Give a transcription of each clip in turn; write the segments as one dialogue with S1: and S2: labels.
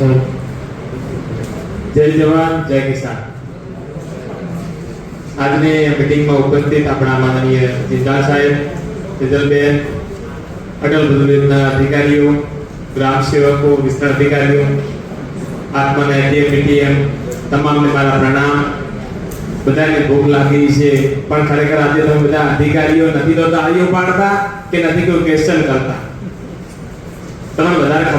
S1: જય જવાન જય કિસાન આજની મિટિંગમાં ઉપસ્થિત આપણા માનનીય જિંદાલ સાહેબ તેજલબેન અટલ ભુજના અધિકારીઓ, ગ્રામ સેવકો, વિસ્તાર અધિકારીઓ, આત્માના એટીએમ એટીએમ તમામને મારા પ્રણામ. બધાને ભૂખ લાગી છે, પણ ખરેખર આજે તમે બધા અધિકારીઓ નથી તો તાળીઓ પાડતા કે નથી કોઈ ક્વેશ્ચન કરતા?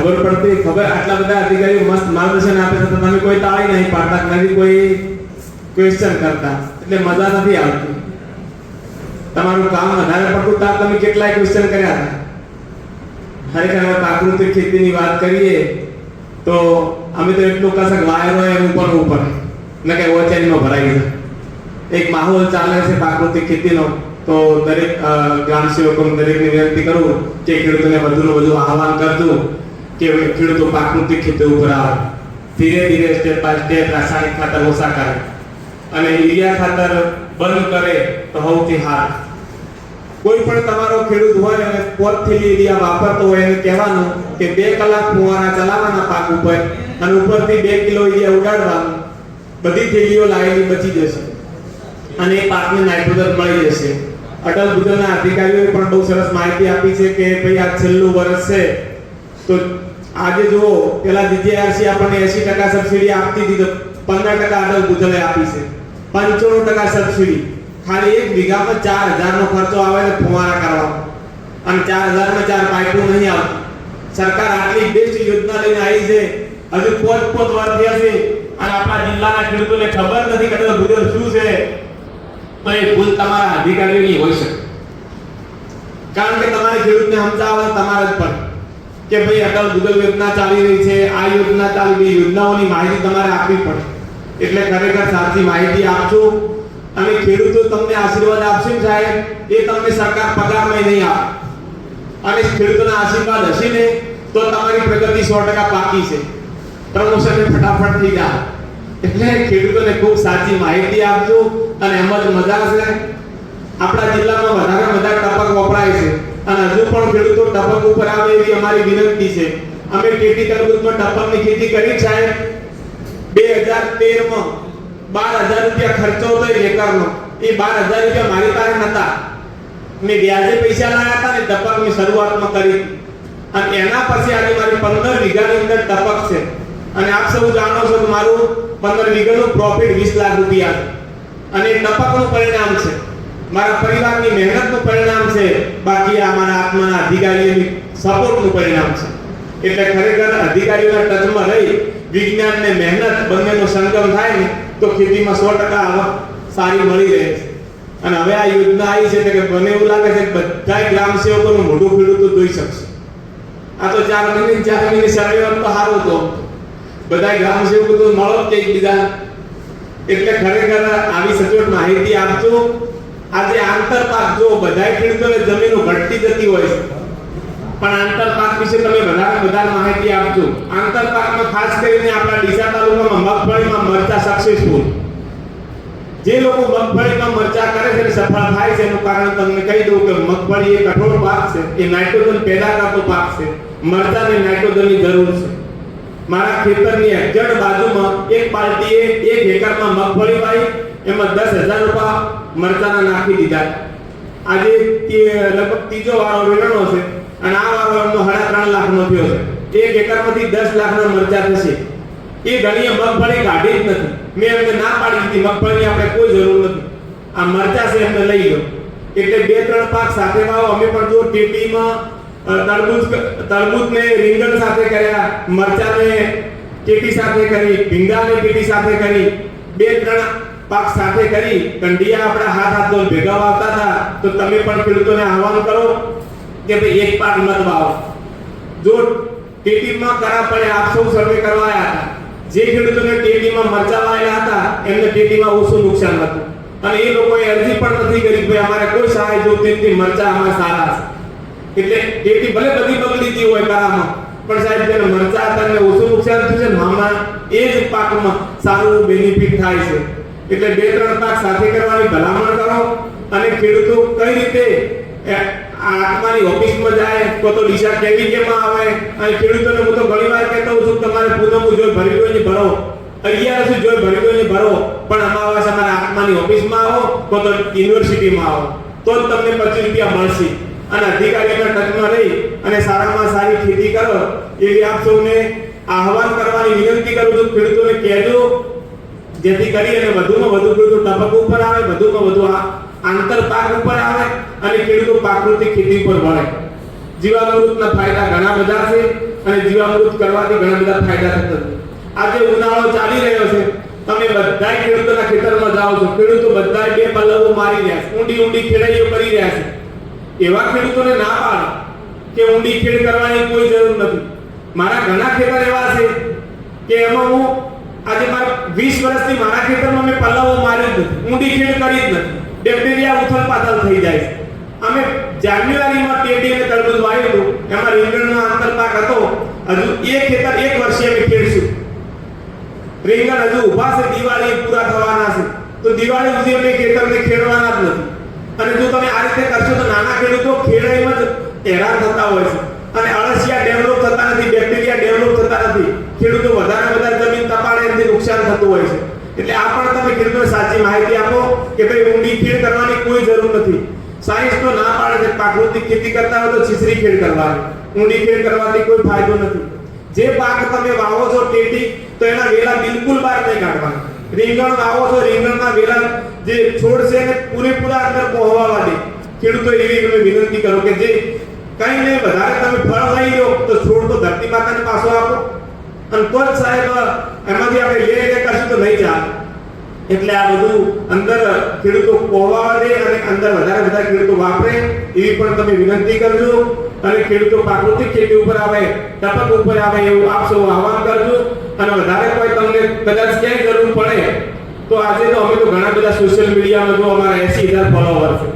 S1: ખબર પડતી, ખબર, આટલા બધા અધિકારીઓ મસ્ત માર્ગદર્શન આપે છે તમે કોઈ તાળી નહીં પાડતા નથી કોઈ ક્વેશ્ચન કરતા. એટલે મજા નથી આવતી. તમારું કામ વધારે પડતું, તાર તમે કેટલાય ક્વેશ્ચન કર્યા હતા? ખરેખર હવે પ્રાકૃતિક ખેતીની વાત કરીએ, તો અમે તો એટલું કશક વાયર હોય એમ ઉપર ઉપર ન કે ઓચાઈમાં ભરાઈ ગયા. એક માહોલ ચાલે છે પ્રાકૃતિક ખેતીનો, તો દરેક ગ્રામ સેવકો દરેકને વિનંતી કરું કે ખેડૂતોને વધુને વધુ આહવાન કરતું કે ખેડૂતો પ્રાકૃતિક ખેતી ઉપર આવે. ધીરે ધીરે સ્ટેપ બાય સ્ટેપ રાસાયણિક ખાતર ઓછા કરે. અને યુરિયા ખાતર બંધ કરે તો સૌથી હાર. કોઈ પણ તમારો ખેડૂત હોય અને પોતથી યુરિયા વાપરતો હોય એને કહેવાનું કે બે કલાક ફુવારા ચલાવવાના પાક ઉપર અને ઉપરથી બે કિલો યુરિયા ઉડાડવાનું. બધી થેલીઓ લાવેલી બચી જશે. અને એ પાકને નાઇટ્રોજન મળી જશે. અટલ ભૂજલના અધિકારીઓએ પણ બહુ સરસ માહિતી આપી છે કે ભાઈ આ છેલ્લું વર્ષ છે. તો આજે જુઓ પેલા જીજેઆરસી આપણને 80% સબસિડી આપતી હતી તો 15% અટલ ભુજને આપી છે. 95% સબસિડી ખાલી એક વીઘામાં 4000 નો ખર્ચો આવે તો ફુવારા કરવાનો અને ચાર હજારમાં ચાર પાઇપો નહીં આવતું. સરકાર આટલી બેસ્ટ યોજના લઈને આવી છે. હજુ પોત પોત વર્ષ થયા છે. અને આપણા જિલ્લાના ખેડૂતોને ખબર નથી કે અટલ ભુજલ શું છે. તો એ ભૂલ તમારા અધિકારીઓની હોઈ શકે. કારણ કે તમારે ખેડૂતને સમજાવવા તમારા જ પડે. કે ભાઈ અટલ ભૂગલ યોજના ચાલી રહી છે, આ યોજના ચાલી રહી, યોજનાઓની માહિતી તમારે આપવી પડે. એટલે ખરેખર સાચી માહિતી આપજો. અને ખેડૂતો તમને આશીર્વાદ આપશે સાહેબ, એ તમને સરકાર પગારમાં નહીં આપે. અને ખેડૂતોના આશીર્વાદ હશે ને, તો તમારી પ્રગતિ સો ટકા પાકી છે. પ્રમોશન ફટાફટ થઈ જાય. એટલે ખેડૂતોને ખૂબ સાચી માહિતી આપજો અને એમ જ મજા છે આપણા જિલ્લામાં વધારે વધારે ટપક વપરાય છે. અને હજુ પણ ખેડૂતો ટપક ઉપર આવે એવી અમારી વિનંતી છે. અમે ટેટી તરબૂચમાં ટપકની ખેતી કરી સાહેબ, બે હજાર તેરમાં બાર હજાર રૂપિયા ખર્ચો હતો એ વેકારનો એ બાર હજાર રૂપિયા મારી પાસે નતા. મેં વ્યાજે પૈસા લાવ્યા હતા ને ટપક મેં શરૂઆતમાં કરી. અને એના પછી આજે મારી પંદર વીઘાની અંદર ટપક છે. અને આપ સૌ જાણો છો કે મારું પંદર વીઘાનું પ્રોફિટ વીસ લાખ રૂપિયા અને ટપકનું પરિણામ છે. મારા પરિવારની મહેનતનું પરિણામ છે, બાકી આ મારા આત્માના અધિકારીઓની સપોર્ટનું પરિણામ છે. એટલે ખરેખર અધિકારીઓના ટચમાં રહી, વિજ્ઞાન ને મહેનત બંનેનો સંગમ થાય ને, તો ખેતીમાં સો ટકા આવક સારી મળી રહે છે. અને હવે આ યોજના આવી છે એટલે કે મને એવું લાગે છે કે બધા ગ્રામ સેવકોનું મોઢું તો જોઈ શકશે. આ તો ચાર મહિને ચાર મહિને સર્વે તો સારો હતો બધા ગ્રામ સેવકો તો મળો જ એકબીજા. એટલે ખરેખર આવી સચોટ માહિતી આપજો. આજે આંતર પાક જો બધાય ખેડૂતોને જમીનો ઘટતી જતી હોય પણ આંતર પાક વિશે તમે વધારે વધારે માહિતી આપજો. આંતર પાકમાં ખાસ કરીને આપણા ડીસા તાલુકામાં મગફળીમાં મરચા સક્સેસફુલ જે લોકો મગફળીમાં મરચા કરે છે સફળ થાય છે, એનું કારણ તમને કહી દઉં કે મગફળી એ કઠોળ પાક છે. એ નાઇટ્રોજન પેદા કરતો પાક છે. મરચાને નાઇટ્રોજનની જરૂર છે. મારા ખેતરની એક્ઝેક્ટ બાજુમાં એક પાર્ટીએ એક એકરમાં મગફળી વાવી. એમાં દસ હજાર રૂપિયા મરચાના નાખી દીધા. આજે લગભગ ત્રીજો વારો વેરણો છે અને આ વારો એમનો સાડા ત્રણ લાખનો થયો છે. એક એકરમાંથી દસ લાખના મરચા થશે. એ ગણીએ મગફળી કાઢી જ નથી. મેં એમને ના પાડી દીધી. મગફળી આપણે કોઈ જરૂર નથી. આ મરચા છે એમને લઈ ગયો એટલે બે ત્રણ પાક સાથે વાવો. અમે પણ જો ટેટીમાં તરબૂજ તરબૂચ તરબૂચને રીંગણ સાથે કર્યા, મરચાને ટેટી સાથે કરી, ભીંડાને ટેટી સાથે કરી, બે ત્રણ પાક સાથે કરી કંડિયા આપણા હાથ હાથ ધોઈને ભેગા વાવતા હતા. તો તમે પણ ખેડૂતોને આહવાન કરો કે ભાઈ એક પાક મત વાવો. જો ટેટીમાં કરા પડે, આપ સૌ સર્વે કરવા હતા. જે ખેડૂતોને ટેટીમાં મરચા વાયેલા હતા, એમને ટેટીમાં ઓછું નુકસાન હતું. અને એ લોકોએ અરજી પણ નથી કરી ભાઈ અમારે કોઈ સહાય જોતી નથી મરચા અમારે સારા છે. એટલે ટેટી ભલે બધી બગડીતી હોય કરામાં, પણ સાહેબ જેને મરચા હતા ઓછું નુકસાન થયું છે મામા એ જ પાકમાં સારું બેનિફિટ થાય છે. એટલે બે ત્રણ પાક સાથે કરવાની ભલામણ કરો અને ખેડૂતો કઈ રીતે આત્માની ઓફિસમાં જાય, તો તો દિશા કેવી કેમાં આવે, અને ખેડૂતોને હું તો ઘણી વાર કહેતો છું, તમારે પૂનમ અહીંયા છું જો ભરી દો ને ભરો, પણ અમાવાસ અમારા આત્માની ઓફિસમાં આવો, તો તો યુનિવર્સિટીમાં આવો. તો જ તમને પચીસ રૂપિયા મળશે. અને અધિકારીના ટચમાં રહી અને સારામાં સારી ખેતી કરો, એવી આપ સૌને આહવાન કરવાની વિનંતી કરું છું. ખેડૂતોને કહેજો જેથી કરી અને વધુમાં વધુ ખેડૂતો ટપક ઉપર આવે, વધુમાં વધુ આંતર પાક ઉપર આવે અને ખેડૂતો પ્રાકૃતિક ખેતી ઉપર વળે. જીવામૃતના ફાયદા ઘણા બધા છે અને જીવામૃત કરવાથી ઘણા બધા ફાયદા થતા આજે ઉનાળો ચાલી રહ્યો છે. તમે બધાય ખેડૂતોના ખેતરમાં જાઓ છો. ખેડૂતો બધા બે પલ્લવો મારી રહ્યા છે. ઊંડી ઊંડી ખેડાઈઓ કરી રહ્યા છે. એવા ખેડૂતોને ના પાડો કે ઊંડી ખેડ કરવાની કોઈ જરૂર નથી. મારા ઘણા ખેતર એવા છે કે એમાં હું આજે મારા વીસ વર્ષથી મારા ખેતરમાં મેં પલ્લવો માર્યો જ નથી. ઊંડી ખેડ કરી જ નથી. બેક્ટેરિયા ઉથલ પાથલ થઈ જાય અમે જાન્યુઆરીમાં તે અને તરબૂચ વાવ્યું હતું. એમાં રીંગણનો આંતરપાક હતો. હજુ એક ખેતર એક વર્ષે અમે ખેડશું. રીંગણ હજુ ઊભા છે. દિવાળી પૂરા થવાના છે. તો દિવાળી સુધી અમે ખેતરને ખેડવાના જ નથી. અને જો તમે આ રીતે કરશો તો નાના ખેડૂતો ખેડાઈમાં જ હેરાન થતા હોય છે. અને અળસિયા ડેવલપ થતા નથી. બેક્ટેરિયા ડેવલપ થતા નથી. ખેડૂતો વધારે વધારે જમીન એનાથી નુકસાન થતું હોય છે. એટલે આ પણ તમે ખેડૂતોને સાચી માહિતી આપો કે ભાઈ ઊંડી ખેડ કરવાની કોઈ જરૂર નથી. સાયન્સ તો ના પાડે છે. પ્રાકૃતિક ખેતી કરતા હોય તો છીછરી ખેડ કરવાની. ઊંડી ખેડ કરવાથી કોઈ ફાયદો નથી. જે પાક તમે વાવો છો ટેટી, તો એના વેલા બિલકુલ બહાર નહીં કાઢવાના. રીંગણ વાવો છો, રીંગણના વેલા જે છોડ છે એને પૂરેપૂરા અંદર પહોંચવા માટે. ખેડૂતો એવી તમે વિનંતી કરો કે જે કઈ નહીં, વધારે તમે ફળ લઈ લો, તો છોડ તો ધરતી માતાને પાછો આપો. તો સાહેબ, એમાંથી આપણે લે લે કરશું તો નહીં ચાલે એટલે આ બધું અંદર ખેડૂતો કોવા દે અને અંદર વધારે વધારે ખેડૂતો વાપરે, એવી પણ તમે વિનંતી કરજો. અને ખેડૂતો પ્રાકૃતિક ખેતી ઉપર આવે, ટપક ઉપર આવે એવું આપ સૌ આહવાન કરજો. અને વધારે કોઈ તમને કદાચ ક્યાંય જરૂર પડે, તો આજે તો અમે તો ઘણા બધા સોશિયલ મીડિયામાં જો અમારા એસી હજાર ફોલોવર છે.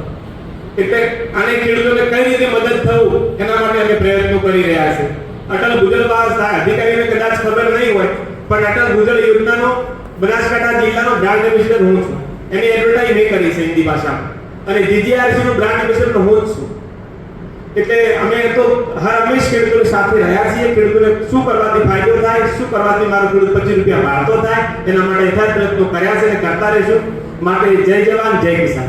S1: એટલે આને ખેડૂતોને કઈ રીતે મદદ થવું, એના માટે અમે પ્રયત્નો કરી રહ્યા છે અટલ ભૂજલ અધિકારીને કદાચ ખબર નહીં હોય, પણ અટલ ભૂજલ યોજનાનો બનાસકાંઠા જિલ્લાનો બ્રાન્ડ એમ્બેસેડર હું છું. એની એડવર્ટાઇઝ મેં કરી છે હિન્દી ભાષામાં. અને જીજીઆરસી નો બ્રાન્ડ એમ્બેસેડર હું જ છું. એટલે અમે તો હર હંમેશ ખેડૂતો સાથે રહ્યા છીએ. ખેડૂતોને શું કરવાથી ફાયદો થાય, શું કરવાથી મારો ખેડૂત પચીસ રૂપિયા વાળતો થાય, એના માટે યથાર્થ પ્રયત્નો કર્યા છે અને કરતા રહીશું. માટે જય જવાન, જય કિસાન.